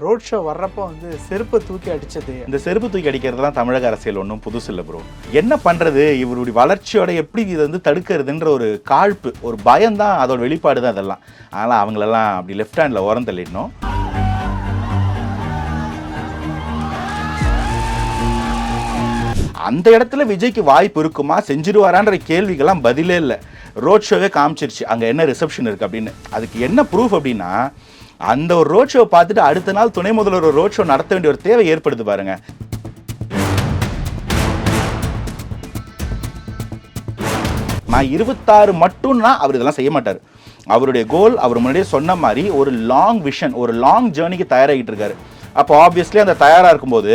Road show வர்றப்போ வந்து செருப்பை தூக்கி அடிச்சது. இந்த செருப்பு தூக்கி அடிக்கிறதுலாம் தமிழக அரசியல் ஒன்றும் புதுசு இல்லை ப்ரோ என்ன பண்ணுறது இவருடைய வளர்ச்சியோட எப்படி இதை வந்து தடுக்கிறதுன்ற ஒரு காழ்ப்பு ஒரு பயம் தான் அதோட வெளிப்பாடு தான் அதெல்லாம் அதனால் அவங்களெல்லாம் அப்படி லெஃப்ட் ஹேண்டில் உரம் தள்ளிடணும் அந்த இடத்துல விஜய்க்கு வாய்ப்பு இருக்குமா? செஞ்சிருவாரான்ற கேள்விக்கெல்லாம் பதிலே இல்லை. ரோட் ஷோவே காமிச்சிருச்சு. அங்கே என்ன ரிசப்ஷன் இருக்குது அப்படின்னு. அதுக்கு என்ன ப்ரூஃப் அப்படின்னா அந்த ஒரு ரோட் ஷோ பார்த்துட்டு அடுத்த நாள் துணை முதல்வர் ஒரு ரோட் ஷோ நடத்த வேண்டிய ஒரு தேவை ஏற்படுது பாருங்க. நான் இருபத்தாறு மட்டும்னா அவர் இதெல்லாம் செய்ய மாட்டார். அவருடைய கோல் அவர் முன்னாடியே சொன்ன மாதிரி ஒரு லாங் விஷன் ஒரு லாங் ஜேர்னிக்கு தயாராகிட்டு இருக்காரு. அப்போ ஆப்வியஸ்லி அந்த தயாராக இருக்கும்போது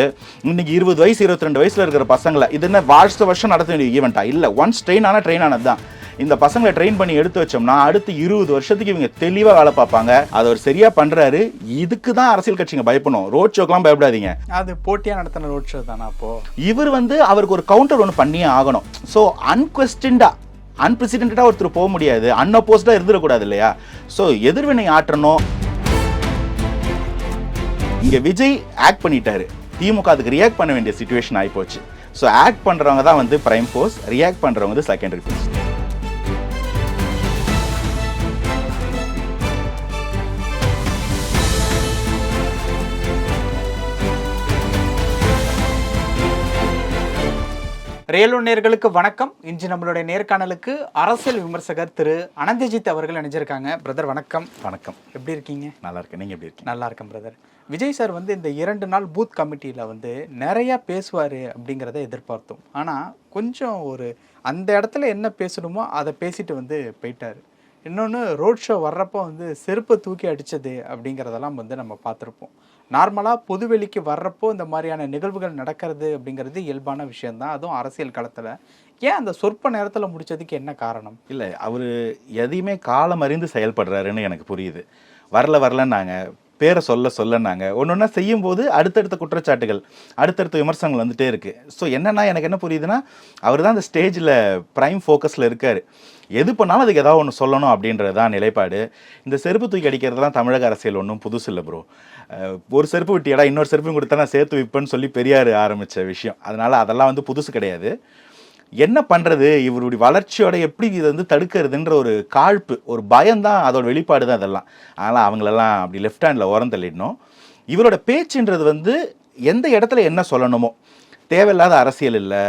இன்னைக்கு இருபது வயசு இருபத்தி ரெண்டு வயசில் இருக்கிற பசங்களை இது என்ன வருஷ வருஷம் நடத்த வேண்டிய ஈவெண்ட்டா இல்லை ஒன்ஸ் ட்ரெயின் ஆனால் ட்ரெயின் ஆனது தான். இந்த பசங்களை ட்ரெயின் பண்ணி எடுத்து வச்சோம்னா அடுத்து இருபது வருஷத்துக்கு இவங்க தெளிவாக வேலை பார்ப்பாங்க. அதை அவர் சரியாக பண்ணுறாரு இதுக்கு தான் அரசியல் கட்சிங்க பயப்படணும். ரோட் ஷோக்கெல்லாம் பயப்படாதீங்க. அது போட்டியாக நடத்தின ரோட் ஷோ தானே அப்போ? இவர் வந்து அவருக்கு ஒரு கவுண்டர் ஒன்று பண்ணியே ஆகணும். ஸோ அன்கொஸ்டின்டா அன்பிரசிடென்டாக ஒருத்தர் போக முடியாது. அன்அப்போஸ்டாக இருந்துடக்கூடாது இல்லையா? ஸோ எதிர்வினை ஆற்றணும். இங்கே விஜய் ஆக்ட் பண்ணிட்டாரு. திமுக அதுக்கு ரியாக்ட் பண்ண வேண்டிய சுச்சுவேஷன் ஆகிப்போச்சு ஸோ ஆக்ட் பண்ணுறவங்க தான் வந்து பிரைம் ஃபோர்ஸ் ரியாக்ட் பண்ணுறவங்க வந்து செகண்டரி ஃபோர்ஸ் ரேலோ நேர்களுக்கு வணக்கம். இன்று நம்மளுடைய நேர்காணலுக்கு அரசியல் விமர்சகர் திரு அனந்தஜித் அவர்கள் இணைஞ்சிருக்காங்க. பிரதர் வணக்கம். வணக்கம். எப்படி இருக்கீங்க? நல்லா இருக்கேன் நீங்கள் எப்படி இருக்கீங்க? நல்லா இருக்கேன் பிரதர் விஜய் சார் வந்து இந்த இரண்டு நாள் பூத் கமிட்டியில் வந்து நிறையா பேசுவார் அப்படிங்கிறத எதிர்பார்த்தோம். ஆனால் கொஞ்சம் ஒரு அந்த இடத்துல என்ன பேசணுமோ அதை பேசிட்டு வந்து போயிட்டார். இன்னொன்று ரோட் ஷோ வர்றப்போ வந்து செருப்பை தூக்கி அடித்தது அப்படிங்கிறதெல்லாம் வந்து நம்ம பார்த்துருப்போம். நார்மலாக பொதுவெளிக்கு வர்றப்போ இந்த மாதிரியான நிகழ்வுகள் நடக்கிறது அப்படிங்கிறது இயல்பான விஷயம்தான். அதுவும் அரசியல் களத்தில். ஏன் அந்த சொற்ப நேரத்தில் முடிச்சதுக்கு என்ன காரணம்? இல்லை அவர் எதையுமே காலம் அறிந்து செயல்படுறாருன்னு எனக்கு புரியுது. வரல வரலன்னாங்க. பேரை சொல்ல சொல்லனாங்க ஒன்று ஒன்றா செய்யும் போது அடுத்தடுத்த குற்றச்சாட்டுகள் அடுத்தடுத்த விமர்சனங்கள் வந்துகிட்டே இருக்குது ஸோ என்னென்னா எனக்கு என்ன புரியுதுன்னா அவர் தான் அந்த ஸ்டேஜில் ப்ரைம் ஃபோக்கஸில் இருக்கார். எது பண்ணாலும் அதுக்கு ஏதாவது ஒன்று சொல்லணும் அப்படின்றது தான் நிலைப்பாடு. இந்த செருப்பு தூக்கி அடிக்கிறதுலாம் தமிழக அரசியல் ஒன்றும் புதுசு இல்லை ப்ரோ ஒரு செருப்பு விட்டியடா இன்னொரு செருப்பும் கொடுத்தா நான் சேர்த்து விற்பேன்னு சொல்லி பெரியார் ஆரம்பித்த விஷயம். அதனால் அதெல்லாம் வந்து புதுசு கிடையாது. என்ன பண்ணுறது இவருடைய வளர்ச்சியோட எப்படி இதை வந்து தடுக்கிறதுன்ற ஒரு காழ்ப்பு ஒரு பயம்தான் அதோட வெளிப்பாடு தான் அதெல்லாம் அதனால் அவங்களெல்லாம் அப்படி லெஃப்ட் ஹேண்டில் உரம் தள்ளிடணும். இவரோட பேச்சுன்றது வந்து எந்த இடத்துல என்ன சொல்லணுமோ தேவையில்லாத அரசியல் இல்லை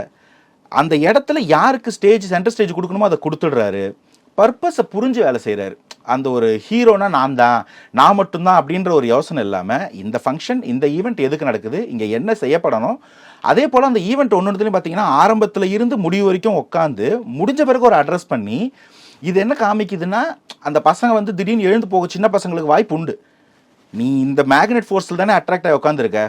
அந்த இடத்துல யாருக்கு ஸ்டேஜ் சென்டர் ஸ்டேஜ் கொடுக்கணுமோ அதை கொடுத்துடுறாரு. பர்பஸை புரிஞ்சு வேலை செய்கிறாரு அந்த ஒரு ஹீரோனா நான் தான். நான் மட்டும்தான் அப்படின்ற ஒரு யோசனை இல்லாமல் இந்த ஃபங்க்ஷன் இந்த ஈவெண்ட் எதுக்கு நடக்குது? இங்கே என்ன செய்யப்படணும்? அதே போல் அந்த ஈவெண்ட் ஒன்று பார்த்தீங்கன்னா ஆரம்பத்தில் இருந்து முடிவு வரைக்கும் உட்காந்து முடிஞ்ச பிறகு ஒரு அட்ரஸ் பண்ணி இது என்ன காமிக்குதுன்னா அந்த பசங்க வந்து திடீர்னு எழுந்து போக சின்ன பசங்களுக்கு வாய்ப்பு உண்டு. நீ இந்த மேக்னெட் ஃபோர்ஸில் தானே அட்ராக்ட் ஆகி உட்காந்துருக்க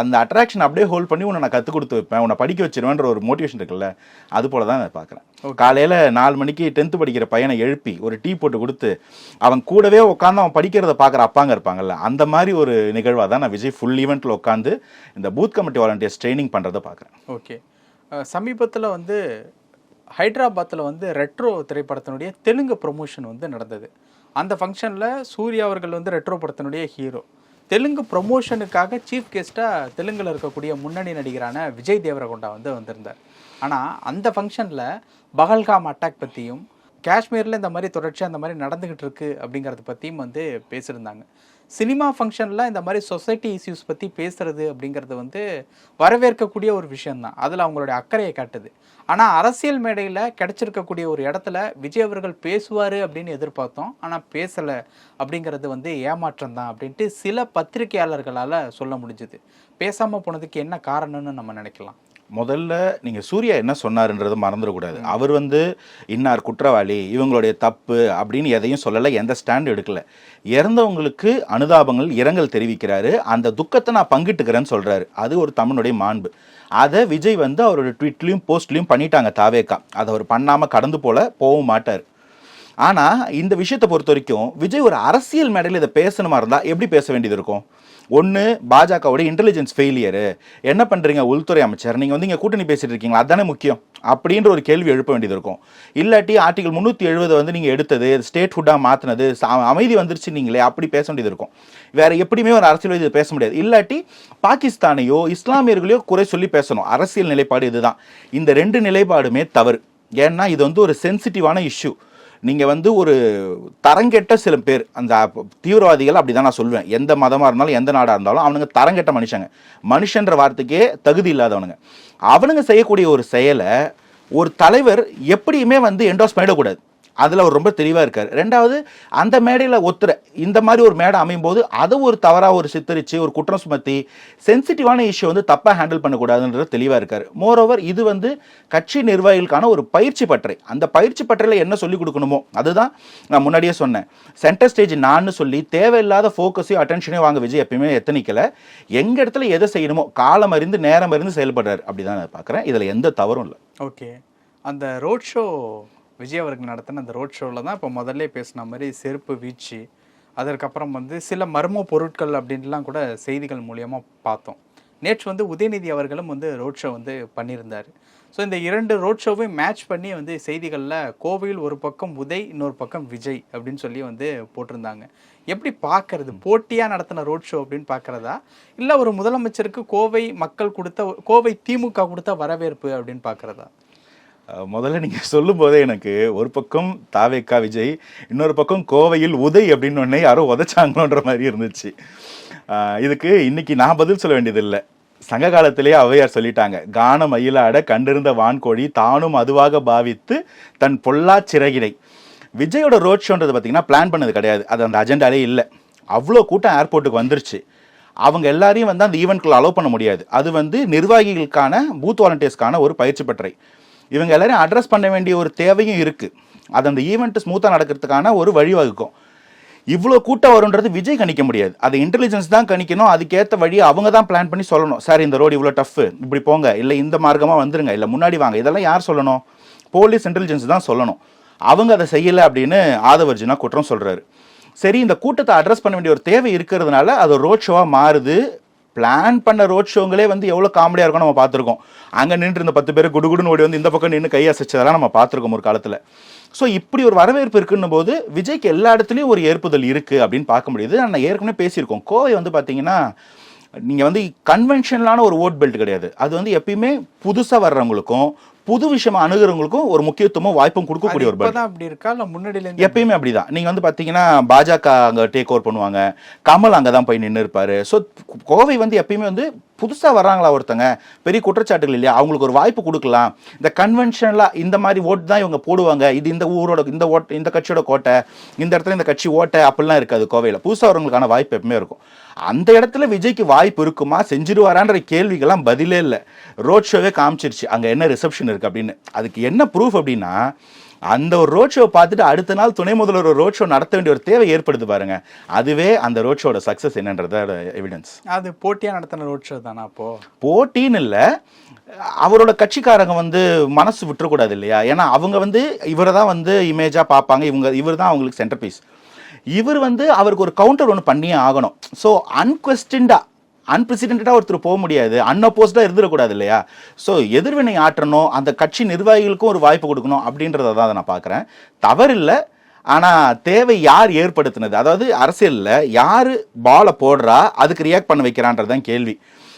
அந்த அட்ராக்ஷன் அப்படியே ஹோல்ட் பண்ணி உன்னை நான் கற்றுக் கொடுத்து வைப்பேன். உன்னை படிக்க வச்சிருவேன்ற ஒரு மோட்டிவேஷன் இருக்குல்ல அது போல தான் நான் பார்க்குறேன். காலையில் நாலு மணிக்கு டென்த்து படிக்கிற பையனை எழுப்பி ஒரு டீ போட்டு கொடுத்து அவன் கூடவே உட்காந்து அவன் படிக்கிறத பார்க்குற அப்பாங்க இருப்பாங்கல்ல அந்த மாதிரி ஒரு நிகழ்வாக தான் நான் விஜய் ஃபுல் ஈவெண்ட்டில் உட்காந்து இந்த பூத் கமிட்டி வாலண்டியர்ஸ் ட்ரைனிங் பண்ணுறதை பார்க்குறேன். ஓகே சமீபத்தில் வந்து ஹைதராபாத்தில் வந்து ரெட்ரோ திரைப்படத்தினுடைய தெலுங்கு ப்ரொமோஷன் வந்து நடந்தது. அந்த ஃபங்க்ஷனில் சூர்யா அவர்கள் வந்து ரெட்ரோ படத்தினுடைய ஹீரோ தெலுங்கு ப்ரொமோஷனுக்காக சீஃப் கெஸ்ட்டாக தெலுங்கில் இருக்கக்கூடிய முன்னணி நடிகரான விஜய் தேவரகொண்டா வந்து வந்திருந்தார். ஆனால் அந்த ஃபங்க்ஷனில் பகல்காம் அட்டாக் பற்றியும் காஷ்மீரில் இந்த மாதிரி தொடர்ச்சியாக இந்த மாதிரி நடந்துக்கிட்டு இருக்கு அப்படிங்கிறத பற்றியும் வந்து பேசியிருந்தாங்க. சினிமா ஃபங்க்ஷனில் இந்த மாதிரி சொசைட்டி இஷ்யூஸ் பற்றி பேசுறது அப்படிங்கிறது வந்து வரவேற்கக்கூடிய ஒரு விஷயந்தான் அதில் அவங்களுடைய அக்கறையை காட்டுது. ஆனால் அரசியல் மேடையில் கிடச்சிருக்கக்கூடிய ஒரு இடத்துல விஜய் அவர்கள் பேசுவார் அப்படின்னு எதிர்பார்த்தோம். ஆனால் பேசலை அப்படிங்கிறது வந்து ஏமாற்றம் தான் அப்படின்ட்டு சில பத்திரிகையாளர்களால் சொல்ல முடிஞ்சுது. பேசாமல் போனதுக்கு என்ன காரணம்னு நம்ம நினைக்கலாம். முதல்ல நீங்கள் சூர்யா என்ன சொன்னாருன்றது மறந்துடக்கூடாது. அவர் வந்து இன்னார் குற்றவாளி இவங்களுடைய தப்பு அப்படின்னு எதையும் சொல்லலை எந்த ஸ்டாண்ட் எடுக்கல. இறந்தவங்களுக்கு அனுதாபங்கள் இரங்கல் தெரிவிக்கிறாரு. அந்த துக்கத்தை நான் பங்கிட்டுக்கிறேன்னு சொல்கிறாரு அது ஒரு தமிழுடைய மாண்பு. அதை விஜய் வந்து அவரோட ட்வீட்லேயும் போஸ்ட்லேயும் பண்ணிட்டாங்க தாவேக்கா. அதை அவர் பண்ணாமல் கடந்து போல போகவும் மாட்டார். ஆனால் இந்த விஷயத்தை பொறுத்த வரைக்கும் விஜய் ஒரு அரசியல் மேடையில் இதை பேசணுமா இருந்தால் எப்படி பேச வேண்டியது இருக்கும்? ஒன்று பாஜகவோட இன்டெலிஜென்ஸ் ஃபெயிலியரு என்ன பண்ணுறீங்க உள்துறை அமைச்சர்? நீங்கள் வந்து இங்கே கூட்டணி பேசிட்டு இருக்கீங்களா? அதுதானே முக்கியம். அப்படின்ற ஒரு கேள்வி எழுப்ப வேண்டியது இருக்கும். இல்லாட்டி ஆர்டிகல் முந்நூற்றி எழுபது வந்து நீங்கள் எடுத்தது ஸ்டேட் ஹுட்டாக மாற்றினது அமைதி வந்துருச்சு நீங்களே அப்படி பேச வேண்டியது இருக்கும். வேறு எப்படியுமே ஒரு அரசியல்வாதி பேச முடியாது. இல்லாட்டி பாகிஸ்தானையோ இஸ்லாமியர்களையோ குறை சொல்லி பேசணும். அரசியல் நிலைப்பாடு இதுதான். இந்த ரெண்டு நிலைப்பாடுமே தவறு. ஏன்னா இது வந்து ஒரு சென்சிட்டிவான இஷ்யூ நீங்கள் வந்து ஒரு தரங்கெட்ட சில பேர் அந்த தீவிரவாதிகள் அப்படி தான் நான் சொல்லுவேன். எந்த மதமாக இருந்தாலும் எந்த நாடாக இருந்தாலும் அவனுங்க தரங்கெட்ட மனுஷங்க. மனுஷன்ற வார்த்தைக்கே தகுதி இல்லாதவனுங்க. அவனுங்க செய்யக்கூடிய ஒரு செயலை ஒரு தலைவர் எப்படியுமே வந்து என்டோஸ் பண்ணிடக்கூடாது. அதில் அவர் ரொம்ப தெளிவாக இருக்கார். ரெண்டாவது அந்த மேடையில் ஒத்துற இந்த மாதிரி ஒரு மேடை அமையும் போது அதை ஒரு தவறாக ஒரு சித்தரித்து ஒரு குற்றம் சுமத்தி சென்சிட்டிவான இஷ்யூ வந்து தப்பாக ஹேண்டில் பண்ணக்கூடாதுன்றது தெளிவாக இருக்கார். மோரோவர் இது வந்து கட்சி நிர்வாகிகளுக்கான ஒரு பயிற்சி பற்றை. அந்த பயிற்சி பற்றையில் என்ன சொல்லிக் கொடுக்கணுமோ அதுதான் நான் முன்னாடியே சொன்னேன். சென்டர் ஸ்டேஜ் நான் சொல்லி தேவையில்லாத ஃபோக்கஸையும் அட்டென்ஷனையும் வாங்க விஜய் எப்பயுமே எத்தனிக்கல. எங்கள் இடத்துல எதை செய்யணுமோ காலம் அறிந்து நேரம் அறிந்து செயல்படுறாரு. அப்படிதான் நான் பார்க்குறேன். இதில் எந்த தவறும் இல்லை. ஓகே. அந்த ரோட் ஷோ விஜய் அவர்கள் நடத்தின அந்த ரோட் ஷோவில் தான் இப்போ முதல்ல பேசின மாதிரி செருப்பு வீச்சு அதற்கப்புறம் வந்து சில மர்ம பொருட்கள் அப்படின்லாம் கூட செய்திகள் மூலியமாக பார்த்தோம். நேற்று வந்து உதயநிதி அவர்களும் வந்து ரோட் ஷோ வந்து பண்ணியிருந்தார். ஸோ இந்த இரண்டு ரோட் ஷோவையும் மேட்ச் பண்ணி வந்து செய்திகளில் கோவையில் ஒரு பக்கம் உதய் இன்னொரு பக்கம் விஜய் அப்படின்னு சொல்லி வந்து போட்டிருந்தாங்க. எப்படி பார்க்கறது? போட்டியாக நடத்தின ரோட் ஷோ அப்படின்னு பார்க்கறதா? இல்லை ஒரு முதலமைச்சருக்கு கோவை மக்கள் கொடுத்த கோவை திமுக கொடுத்த வரவேற்பு அப்படின்னு பார்க்கறதா? முதல்ல நீங்கள் சொல்லும் போதே எனக்கு ஒரு பக்கம் தாவேக்கா விஜய் இன்னொரு பக்கம் கோவையில் உதய் அப்படின்னு ஒன்னே யாரோ உதைச்சாங்களோன்ற மாதிரி இருந்துச்சு. இதுக்கு இன்னைக்கு நான் பதில் சொல்ல வேண்டியதில்லை. சங்க காலத்திலேயே அவையார் சொல்லிட்டாங்க கான மயிலாட கண்டிருந்த வான்கோழி தானும் அதுவாக பாவித்து தன் பொல்லா சிறகிடை விஜயோட ரோட் ஷோன்றது பார்த்தீங்கன்னா பிளான் பண்ணது கிடையாது. அது அந்த அஜெண்டாலே இல்லை. அவ்வளோ கூட்டம் ஏர்போர்ட்டுக்கு வந்துருச்சு. அவங்க எல்லாரையும் வந்து அந்த ஈவெண்ட்குள்ள அலோவ் பண்ண முடியாது. அது வந்து நிர்வாகிகளுக்கான பூத் வாலண்டியர்ஸ்க்கான ஒரு பயிற்சி பற்றை இவங்க எல்லாரையும் அட்ரஸ் பண்ண வேண்டிய ஒரு தேவையும் இருக்குது அது அந்த ஈவெண்ட் ஸ்மூத்தாக நடக்கிறதுக்கான ஒரு வழிவகுக்கும். இவ்வளோ கூட்டம் வரும்ன்றது விஜய் கணிக்க முடியாது. அது இன்டெலிஜென்ஸ் தான் கணிக்கணும். அதுக்கேற்ற வழி அவங்க தான் பிளான் பண்ணி சொல்லணும். சார் இந்த ரோடு இவ்வளோ டஃப் இப்படி போங்க. இல்லை இந்த மார்க்கமாக வந்துருங்க. இல்லை முன்னாடி வாங்க. இதெல்லாம் யார் சொல்லணும்? போலீஸ் இன்டெலிஜென்ஸ் தான் சொல்லணும். அவங்க அதை செய்யலை அப்படின்னு ஆதவர்ஜுனா குற்றம் சொல்கிறாரு சரி இந்த கூட்டத்தை அட்ரஸ் பண்ண வேண்டிய ஒரு தேவை இருக்கிறதுனால அது ரோட் ஷோவாக மாறுது பிளான் பண்ண ரோட் ஷோங்களே வந்து எவ்வளோ காமெடியாக இருக்கும் நம்ம பார்த்துருக்கோம். அங்கே நின்று இருந்த பத்து பேர் குடுகுடுன்னு ஓடி வந்து இந்த பக்கம் நின்று கை அசைச்சதெல்லாம் நம்ம பார்த்துருக்கோம் ஒரு காலத்தில். ஸோ இப்படி ஒரு வரவேற்பு இருக்குன்னும் போது விஜய்க்கு எல்லா இடத்துலையும் ஒரு ஏற்புதல் இருக்குது அப்படின்னு பார்க்க முடியுது. நான் ஏற்கனவே பேசியிருக்கோம். கோவை வந்து பார்த்தீங்கன்னா நீங்கள் வந்து கன்வென்ஷனலான ஒரு ஓட் பெல்ட் கிடையாது. அது வந்து எப்பயுமே புதுசாக வர்றவங்களுக்கும் புது விஷயமா அணுகிறவங்களுக்கும் ஒரு முக்கியத்துவமும் வாய்ப்பும் கொடுக்கக்கூடிய ஒரு இப்பதான் அப்படி இருக்கா? இல்ல இருந்து எப்பயுமே அப்படிதான். நீங்க வந்து பாத்தீங்கன்னா பாஜக அங்க டேக் ஓவர் பண்ணுவாங்க. கமல் அங்க தான் போய் நின்று இருப்பாரு ஸோ கோவை வந்து எப்பயுமே வந்து புதுசாக வர்றாங்களா ஒருத்தங்க? பெரிய குற்றச்சாட்டுகள் இல்லையா? அவங்களுக்கு ஒரு வாய்ப்பு கொடுக்கலாம். இந்த கன்வென்ஷனலாக இந்த மாதிரி ஓட்டு தான் இவங்க போடுவாங்க. இது இந்த ஊரோட இந்த ஓட்டு இந்த கட்சியோட கோட்டை இந்த இடத்துல இந்த கட்சி ஓட்டை அப்படிலாம் இருக்காது கோவையில். புதுசாக வரவங்களுக்கான வாய்ப்பு எப்பவுமே இருக்கும். அந்த இடத்துல விஜய்க்கு வாய்ப்பு இருக்குமா? செஞ்சிருவாரான்ற கேள்விக்கெல்லாம் பதிலே இல்லை. ரோட் ஷோவே காமிச்சிருச்சு. அங்கே என்ன ரிசப்ஷன் இருக்குது அப்படின்னு. அதுக்கு என்ன ப்ரூஃப் அப்படின்னா அந்த ஒரு ரோட் ஷோ பார்த்துட்டு அடுத்த நாள் துணை முதல்வர் ஒரு ரோட் ஷோ நடத்த வேண்டிய ஒரு தேவை ஏற்படுது பாருங்க. அதுவே அந்த ரோட் ஷோட சக்சஸ் என்னன்றத எவிடன்ஸ் அது போட்டியா நடத்தின ரோட் ஷோ தானா அப்போ? போட்டின்னு இல்லை. அவரோட கட்சிக்காரங்க வந்து மனசு விட்டுறக்கூடாது இல்லையா? ஏன்னா அவங்க வந்து இவரை தான் வந்து இமேஜாக பார்ப்பாங்க. இவங்க இவர் தான் அவங்களுக்கு சென்டர் பீஸ் இவர் வந்து அவருக்கு ஒரு கவுண்டர் ஒன்று பண்ணியே ஆகணும். ஸோ அன்கொஸ்டின்டா அன்பிரசிடென்டாக ஒருத்தர் போக முடியாது அன்அப்போஸ்டாக இருந்துடக்கூடாது இல்லையா ஸோ எதிர்வினை ஆற்றணும் அந்த கட்சி நிர்வாகிகளுக்கும் ஒரு வாய்ப்பு கொடுக்கணும் அப்படின்றத தான் அதை நான் பார்க்குறேன். தவறில்லை ஆனால் தேவை யார் ஏற்படுத்தினது? அதாவது அரசியலில் யார் பாலை போடுறா அதுக்கு ரியாக்ட் பண்ண வைக்கிறான்றது தான் கேள்வி.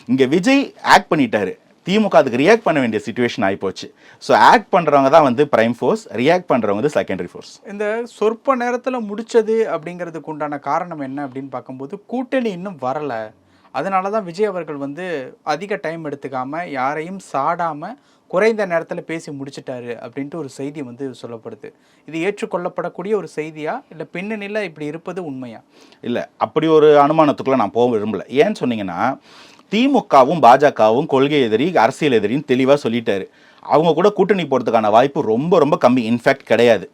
இங்கே விஜய் ஆக்ட் பண்ணிட்டாரு. திமுக அதுக்கு ரியாக்ட் பண்ண வேண்டிய சுச்சுவேஷன் ஆகிப்போச்சு ஸோ ஆக்ட் பண்ணுறவங்க தான் வந்து பிரைம் ஃபோர்ஸ் ரியாக்ட் பண்ணுறவங்க வந்து செகண்டரி ஃபோர்ஸ் இந்த சொற்ப நேரத்தில் முடித்தது அப்படிங்கிறதுக்கு உண்டான காரணம் என்ன அப்படின்னு பார்க்கும்போது கூட்டணி இன்னும் வரல. அதனால தான் விஜய் அவர்கள் வந்து அதிக டைம் எடுத்துக்காமல் யாரையும் சாடாமல் குறைந்த நேரத்தில் பேசி முடிச்சிட்டாரு அப்படின்ட்டு ஒரு செய்தி வந்து சொல்லப்படுது. இது ஏற்றுக்கொள்ளப்படக்கூடிய ஒரு செய்தியா? இல்லை பின்னணியில் இப்படி இருப்பது உண்மையா? இல்லை அப்படி ஒரு அனுமானத்துக்குள்ளே நான் போக விரும்பல. ஏன்னு சொன்னீங்கன்னா திமுகவும் பாஜகவும் கொள்கை எதிரி அரசியல் எதிரின்னு தெளிவாக சொல்லிட்டாரு. அவங்க கூட கூட்டணி போகிறதுக்கான வாய்ப்பு ரொம்ப ரொம்ப கம்மி. இன்ஃபேக்ட் கிடையாது.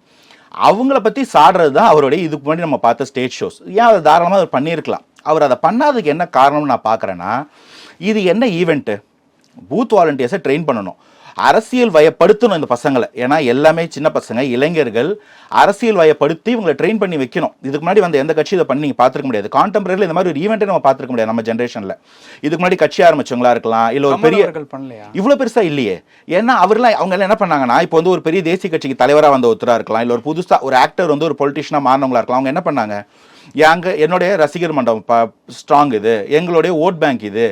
அவங்கள பற்றி சாடுறது தான் அவருடைய இதுக்கு முன்னாடி நம்ம பார்த்த ஸ்டேஜ் ஷோஸ் ஏன் அதை தாராளமாக அவர் பண்ணியிருக்கலாம்? அவர் அதை பண்ணாததுக்கு என்ன காரணம்னு நான் பார்க்குறேன்னா இது என்ன ஈவெண்ட்டு பூத் வாலண்டியர்ஸை ட்ரெயின் பண்ணணும். அரசியல் வயப்படுத்தணும் இந்த பசங்களை. ஏன்னா எல்லாமே சின்ன பசங்க இளைஞர்கள் அரசியல் வயப்படுத்தி இவங்களை ட்ரெயின் பண்ணி வைக்கணும். இதுக்கு முன்னாடி வந்து எந்த கட்சி இதை பண்ணி நீங்க பார்த்துருக்க முடியாது. கான்டெம்பரரியில் இந்த மாதிரி ஒரு ஈவெண்ட்டை நம்ம பார்த்துருக்க முடியாது நம்ம ஜென்ரேஷன்ல இதுக்கு முன்னாடி கட்சி ஆரம்பிச்சவங்களா இருக்கலாம் இல்ல ஒரு பெரிய அவர்கள் பண்ணலையா? இவ்வளவு பெருசா இல்லையே. ஏன்னா அவர்லாம் அவங்க எல்லாம் என்ன பண்ணாங்கன்னா இப்போ வந்து ஒரு பெரிய தேசிய கட்சிக்கு தலைவரா வந்த ஒருத்தரா இருக்கலாம் இல்ல ஒரு புதுசா ஒரு ஆக்டர் வந்து ஒரு பொலிட்டிஷியனா மாறினவங்களா இருக்கலாம். அவங்க என்ன பண்ணாங்க? எங்க என்னுடைய ரசிகர் மண்டபம் ஸ்ட்ராங் இது. எங்களுடைய ஓட் பேங்க் இது.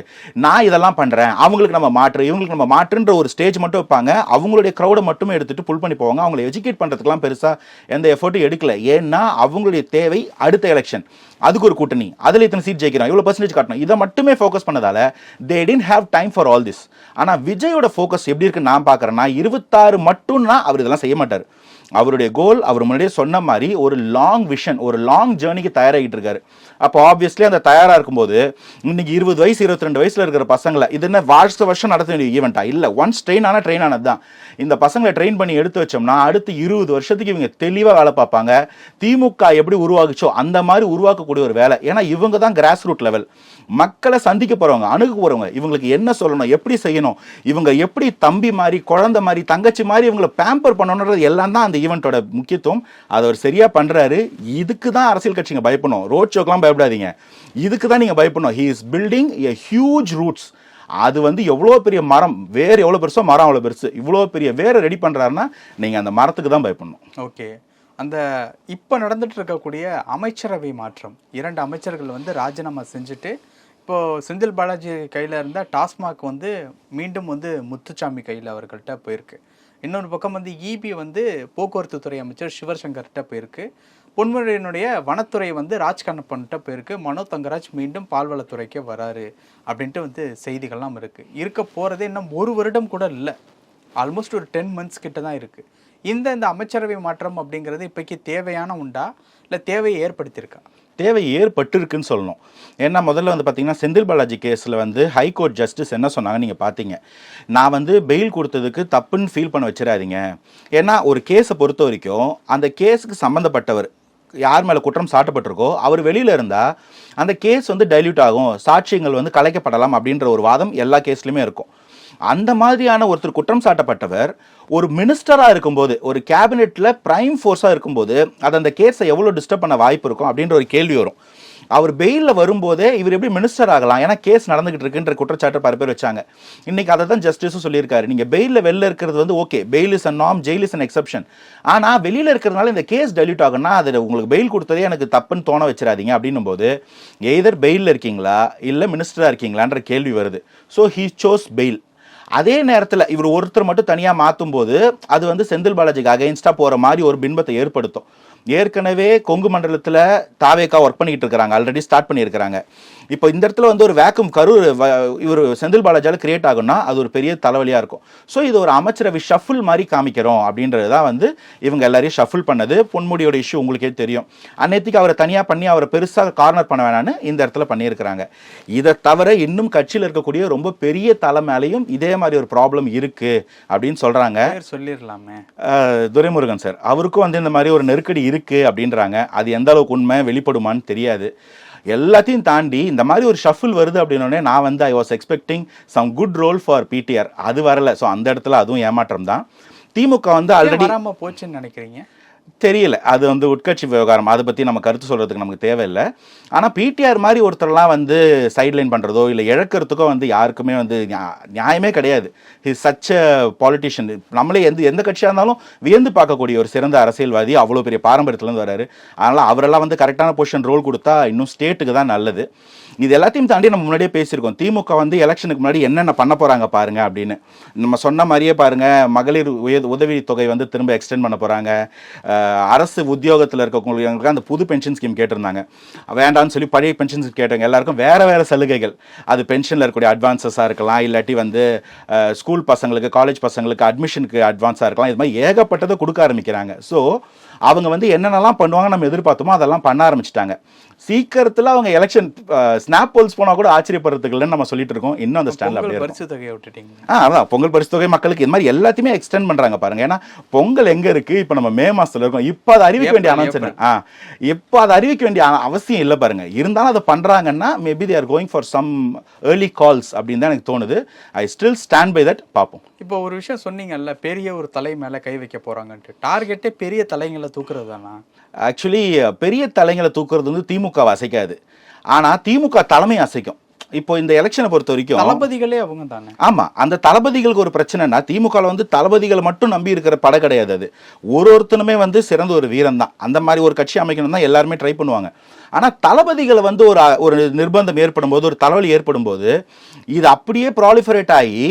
நான் இதெல்லாம் பண்றேன். அவங்களுக்கு நம்ம மாற்று இவங்களுக்கு நம்ம மாற்றுன்ற ஒரு ஸ்டேஜ் மட்டும் வைப்பாங்க. அவங்களுடைய க்ரௌடை மட்டுமே எடுத்துட்டு புல் பண்ணி போவாங்க. அவங்களை எஜுகேட் பண்ணுறதுக்குலாம் பெருசா எந்த எஃபர்ட்டும் எடுக்கல. ஏன்னா அவங்களுடைய தேவை அடுத்த எலெக்ஷன் அதுக்கு ஒரு கூட்டணி. அதில் இத்தனை சீட் ஜெயிக்கிறோம். இவ்வளோ பர்சன்டேஜ் காட்டணும். இதை மட்டுமே focus பண்ணதால they didn't have time for all this ஆனால் விஜயோட ஃபோக்கஸ் எப்படி இருக்குன்னு நான் பார்க்குறேன்னா இருபத்தாறு மட்டும்னா அவர் இதெல்லாம் செய்ய மாட்டார். அவருடைய கோல் அவர் முன்னாடியே சொன்ன மாதிரி ஒரு லாங் விஷன் ஒரு லாங் ஜேர்னிக்கு தயாராகிட்டு இருக்காரு. அப்போ ஆப்வியஸ்லி அந்த தயாராக இருக்கும்போது இன்னைக்கு இருபது வயசு இருபத்தி ரெண்டு வயசில் இருக்கிற பசங்களை இது என்ன வருஷ வருஷம் நடத்த வேண்டிய ஈவெண்ட்டா இல்லை ஒன்ஸ் ட்ரெயின் ஆனால் ட்ரெயின் ஆனது தான். இந்த பசங்களை ட்ரெயின் பண்ணி எடுத்து வச்சோம்னா அடுத்து இருபது வருஷத்துக்கு இவங்க தெளிவாக வேலை பார்ப்பாங்க. திமுக எப்படி உருவாகுச்சோ அந்த மாதிரி உருவாக்கக்கூடிய ஒரு வேலை. ஏன்னா இவங்க தான் கிராஸ் ரூட் லெவல் மக்களை சந்திக்க போகிறவங்க அணுக போகிறவங்க இவங்களுக்கு என்ன சொல்லணும் எப்படி செய்யணும் இவங்க எப்படி தம்பி மாதிரி குழந்தை மாதிரி தங்கச்சி மாதிரி இவங்களை பேம்பர் பண்ணணுன்றது எல்லாம் தான் அந்த ஈவெண்ட்டோட முக்கியத்துவம் அதை அவர் சரியாக பண்ணுறாரு இதுக்கு தான் அரசியல் கட்சிங்க பயப்படணும். ரோட் ஷோக்கெலாம் பயப்படாதீங்க. இதுக்கு தான் நீங்கள் பயப்படணும். He is building a huge roots அது வந்து எவ்வளோ பெரிய மரம் வேர் எவ்வளோ பெருசோ மரம் அவ்வளோ பெருசு. இவ்வளோ பெரிய வேரை ரெடி பண்ணுறாருன்னா நீங்கள் அந்த மரத்துக்கு தான் பயப்படணும். ஓகே. அந்த இப்போ நடந்துட்டு இருக்கக்கூடிய அமைச்சரவை மாற்றம். இரண்டு அமைச்சர்கள் வந்து ராஜினாமா செஞ்சுட்டு இப்போது செந்தில் பாலாஜி கையில் இருந்த டாஸ்மாக் வந்து மீண்டும் வந்து முத்துச்சாமி கையில் அவர்கள்ட்ட போயிருக்கு. இன்னொரு பக்கம் வந்து இபி வந்து போக்குவரத்து துறை அமைச்சர் சிவசங்கர்கிட்ட போயிருக்கு. பொன்முறையினுடைய வனத்துறை வந்து ராஜ் கண்ணப்பன்கிட்ட போயிருக்கு. மனோ தங்கராஜ் மீண்டும் பால்வளத்துறைக்கு வராரு அப்படின்ட்டு வந்து செய்திகள்லாம் இருக்கு. இருக்க போறதே இன்னும் ஒரு வருடம் கூட இல்லை. ஆல்மோஸ்ட் ஒரு டென் மந்த்ஸ் கிட்ட தான் இருக்கு. இந்த இந்த அமைச்சரவை மாற்றம் அப்படிங்கிறது இப்போக்கி தேவையான உண்டா? இல்லை தேவையை ஏற்படுத்தியிருக்கா? தேவை ஏற்பட்டிருக்குன்னு சொல்லணும். ஏன்னா முதல்ல வந்து பார்த்தீங்கன்னா செந்தில் பாலாஜி கேஸில் வந்து ஹைகோர்ட் ஜஸ்டிஸ் என்ன சொன்னாங்க நீங்கள் பார்த்தீங்க நான் வந்து பெயில் கொடுத்ததுக்கு தப்புன்னு ஃபீல் பண்ண வச்சிடாதீங்க. ஏன்னா ஒரு கேஸை பொறுத்த வரைக்கும் அந்த கேஸுக்கு சம்மந்தப்பட்டவர் யார் மேலே குற்றம் சாட்டப்பட்டிருக்கோ அவர் வெளியில் இருந்தால் அந்த கேஸ் வந்து டைல்யூட் ஆகும். சாட்சியங்கள் வந்து கலைக்கப்படலாம் அப்படின்ற ஒரு வாதம் எல்லா கேஸ்லையுமே இருக்கும். அந்த மாதிரியான ஒருத்தர் குற்றம் சாட்டப்பட்டவர் ஒரு மினிஸ்டராக இருக்கும்போது ஒரு கேபினெட்டில் ப்ரைம் ஃபோர்ஸாக இருக்கும்போது அது அந்த கேஸை எவ்வளோ டிஸ்டர்ப் பண்ண வாய்ப்பு இருக்கும் அப்படின்ற ஒரு கேள்வி வரும். அவர் பெயிலில் வரும்போதே இவர் எப்படி மினிஸ்டர் ஆகலாம்? ஏன்னா கேஸ் நடந்துகிட்டு இருக்குன்ற குற்றச்சாட்டு பல பேர் வச்சாங்க. இன்னைக்கு அதை தான் ஜஸ்டிஸும் சொல்லியிருக்காரு. நீங்கள் பெயிலில் வெளில இருக்கிறது வந்து ஓகே பெயில் இஸ் அ நாம் ஜெயில் இஸ் அன் எக்ஸப்ஷன் ஆனால் வெளியில் இருக்கிறதுனால இந்த கேஸ் டெலியூட் ஆகும்னா அது உங்களுக்கு பெயில் கொடுத்ததே எனக்கு தப்புன்னு தோண வச்சிடாதீங்க அப்படின்னும் போது எய்தர் பெயிலில் இருக்கீங்களா? இல்லை மினிஸ்டராக இருக்கீங்களான்ற கேள்வி வருது. ஸோ ஹீ சோஸ் பெயில் அதே நேரத்தில் இவர் ஒருத்தர் மட்டும் தனியாக மாற்றும் போது அது வந்து செந்தில் பாலாஜிக்கு அகைன்ஸ்டாக போகிற மாதிரி ஒரு பின்பத்தை ஏற்படுத்தும். ஏற்கனவே கொங்கு மண்டலத்தில் தாவேக்கா ஒர்க் பண்ணிக்கிட்டு இருக்கிறாங்க. ஆல்ரெடி ஸ்டார்ட் பண்ணியிருக்கிறாங்க. இப்போ இந்த இடத்துல வந்து ஒரு வேக்கம் கரு இவர் செந்தில் பாலாஜியால் கிரியேட் ஆகும்னா அது ஒரு பெரிய தலைவலியாக இருக்கும். ஸோ இது ஒரு அமைச்சரவை ஷஃபிள் மாதிரி காமிக்கிறோம் அப்படின்றது தான் வந்து இவங்க எல்லாரையும் ஷஃபிள் பண்ணது. பொன்முடியோட இஷ்யூ உங்களுக்கே தெரியும். அன்னைக்கு அவரை தனியாக பண்ணி அவரை பெருசாக கார்னர் பண்ண வேணான்னு இந்த இடத்துல பண்ணியிருக்கிறாங்க. இதை தவிர இன்னும் கட்சியில் இருக்கக்கூடிய ரொம்ப பெரிய தலை மேலேயும் இதே மாதிரி ஒரு ப்ராப்ளம் இருக்கு அப்படின்னு சொல்றாங்க. பேர் சொல்லிடலாமே. துரைமுருகன் சார். அவருக்கும் வந்து இந்த மாதிரி ஒரு நெருக்கடி இருக்கு அப்படின்றாங்க. அது எந்த அளவுக்கு உண்மை வெளிப்படுமான்னு தெரியாது. எல்லாத்தையும் தாண்டி இந்த மாதிரி ஒரு ஷஃபிள் வருது அப்படின்னோடனே நான் வந்து I was expecting some good role for PTR அது வரல. ஸோ அந்த இடத்துல அதுவும் ஏமாற்றம் தான் திமுக வந்து ஆல்ரெடி போச்சுன்னு நினைக்கிறீங்க? தெரியல. அது வந்து உட்கட்சி விவகாரம். அதை பற்றி நம்ம கருத்து சொல்கிறதுக்கு நமக்கு தேவையில்லை. ஆனால் பிடிஆர் மாதிரி ஒருத்தர்லாம் வந்து சைட்லைன் பண்ணுறதோ இல்லை இழக்கிறதுக்கோ வந்து யாருக்குமே வந்து நியாயமே கிடையாது. இஸ் சச் பாலிட்டிஷியன் நம்மளே எந்த எந்த கட்சியாக இருந்தாலும் வியந்து பார்க்கக்கூடிய ஒரு சிறந்த அரசியல்வாதி அவ்வளோ பெரிய பாரம்பரியத்துலேருந்து வராரு அதனால் அவரெல்லாம் வந்து கரெக்டான பொசிஷன் ரோல் கொடுத்தா இன்னும் ஸ்டேட்டுக்கு தான் நல்லது. இது எல்லாத்தையும் தாண்டி நம்ம முன்னாடியே பேசியிருக்கோம். திமுக வந்து எலெக்ஷனுக்கு முன்னாடி என்னென்ன பண்ண போகிறாங்க பாருங்க அப்படின்னு. நம்ம சொன்ன மாதிரியே பாருங்க மகளிர் உய- உதவி தொகை வந்து திரும்ப எக்ஸ்டெண்ட் பண்ண போகிறாங்க அரசு உத்தியோகத்தில் இருக்கவங்களுக்கு அந்த புது பென்ஷன் ஸ்கீம் கேட்டிருந்தாங்க. வேண்டாம்னு சொல்லி பழைய பென்ஷன் கேட்டவங்க எல்லாருக்கும் வேறு வேறு சலுகைகள். அது பென்ஷனில் இருக்கக்கூடிய அட்வான்ஸஸாக இருக்கலாம் இல்லாட்டி வந்து ஸ்கூல் பசங்களுக்கு காலேஜ் பசங்களுக்கு அட்மிஷனுக்கு அட்வான்ஸாக இருக்கலாம். இது மாதிரி ஏகப்பட்டதை கொடுக்க ஆரம்பிக்கிறாங்க. ஸோ அவங்க வந்து என்னென்னலாம் பண்ணுவாங்க நம்ம எதிர்பார்த்தோமோ அதெல்லாம் பண்ண ஆரம்பிச்சிட்டாங்க. சீக்கிரத்தில் அவங்க எலெக்ஷன் ஸ்னாப் போல்ஸ் போனால் கூட ஆச்சரியப்படுறதுக்கு இல்லைன்னு நம்ம சொல்லிட்டு இருக்கோம். இன்னும் அந்த ஸ்டாண்டில் அப்படியே பரிசு தொகையை விட்டுட்டீங்க. ஆ அதான். பொங்கல் பரிசு தொகை மக்களுக்கு இது மாதிரி எல்லாத்தையுமே எக்ஸ்டெண்ட் பண்றாங்க பாருங்க. ஏன்னா பொங்கல் எங்க இருக்கு? இப்போ நம்ம மே மாசத்துல இருக்கோம். இப்போ அதை அறிவிக்க வேண்டிய அனௌன்ஸ் ஆ இப்போ அதை அறிவிக்க வேண்டிய அவசியம் இல்லை பாருங்க. இருந்தாலும் அதை பண்றாங்கன்னா maybe they are going for some early calls அப்படின்னு தான் எனக்கு தோணுது. I still stand by that பார்ப்போம். இப்போ ஒரு விஷயம் சொன்னீங்கல்ல பெரிய ஒரு தலை மேல கை வைக்க போறாங்கன்ட்டு. டார்கெட்டே பெரிய தலைங்களை தூக்குறது தானா? ஆக்சுவலி பெரிய தலைங்களை தூக்குறது வந்து திமுகவை அசைக்காது. ஆனா திமுக தலைமை அசைக்கும். இப்போ இந்த எலெக்ஷனை பொறுத்த வரைக்கும் தளபதிகளே அவங்க தானே? ஆமா அந்த தளபதிகளுக்கு ஒரு பிரச்சனைனா திமுக வந்து தளபதிகளை மட்டும் நம்பி இருக்கிற படை கிடையாது அது. ஒரு ஒருத்தனுமே வந்து சிறந்த ஒரு வீரன் தான். அந்த மாதிரி ஒரு கட்சி அமைக்கணும் தான் எல்லாருமே ட்ரை பண்ணுவாங்க. ஆனா தளபதிகளை வந்து ஒரு ஒரு நிர்பந்தம் ஏற்படும் போது ஒரு தலைவலி ஏற்படும் போது இது அப்படியே ப்ராலிஃபரேட் ஆகி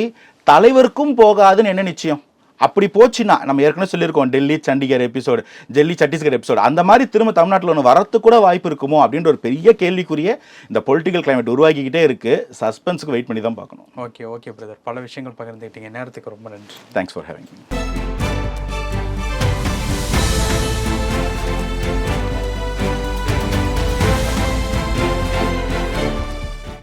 தலைவருக்கும் போகாதுன்னு என்ன நிச்சயம்? அப்படி போச்சுன்னா நம்ம ஏற்கனவே சொல்லியிருக்கோம் டெல்லி சண்டிகர் எபிசோடு டெல்லி சத்தீஸ்கர் எபிசோடு அந்த மாதிரி திரும்ப தமிழ்நாட்டில் ஒன்று வரத்து கூட வாய்ப்பு இருக்குமோ அப்படின்ற ஒரு பெரிய கேள்விக்குரிய இந்த பொலிட்டிக்கல் கிளைமேட் உருவாக்கிக்கிட்டே இருக்கு. சஸ்பென்ஸுக்கு வெயிட் பண்ணி தான் பார்க்கணும். ஓகே ஓகே பிரதர் பல விஷயங்கள் பகிர்ந்துக்கிட்டீங்க நேரத்துக்கு ரொம்ப நன்றி. Thanks for having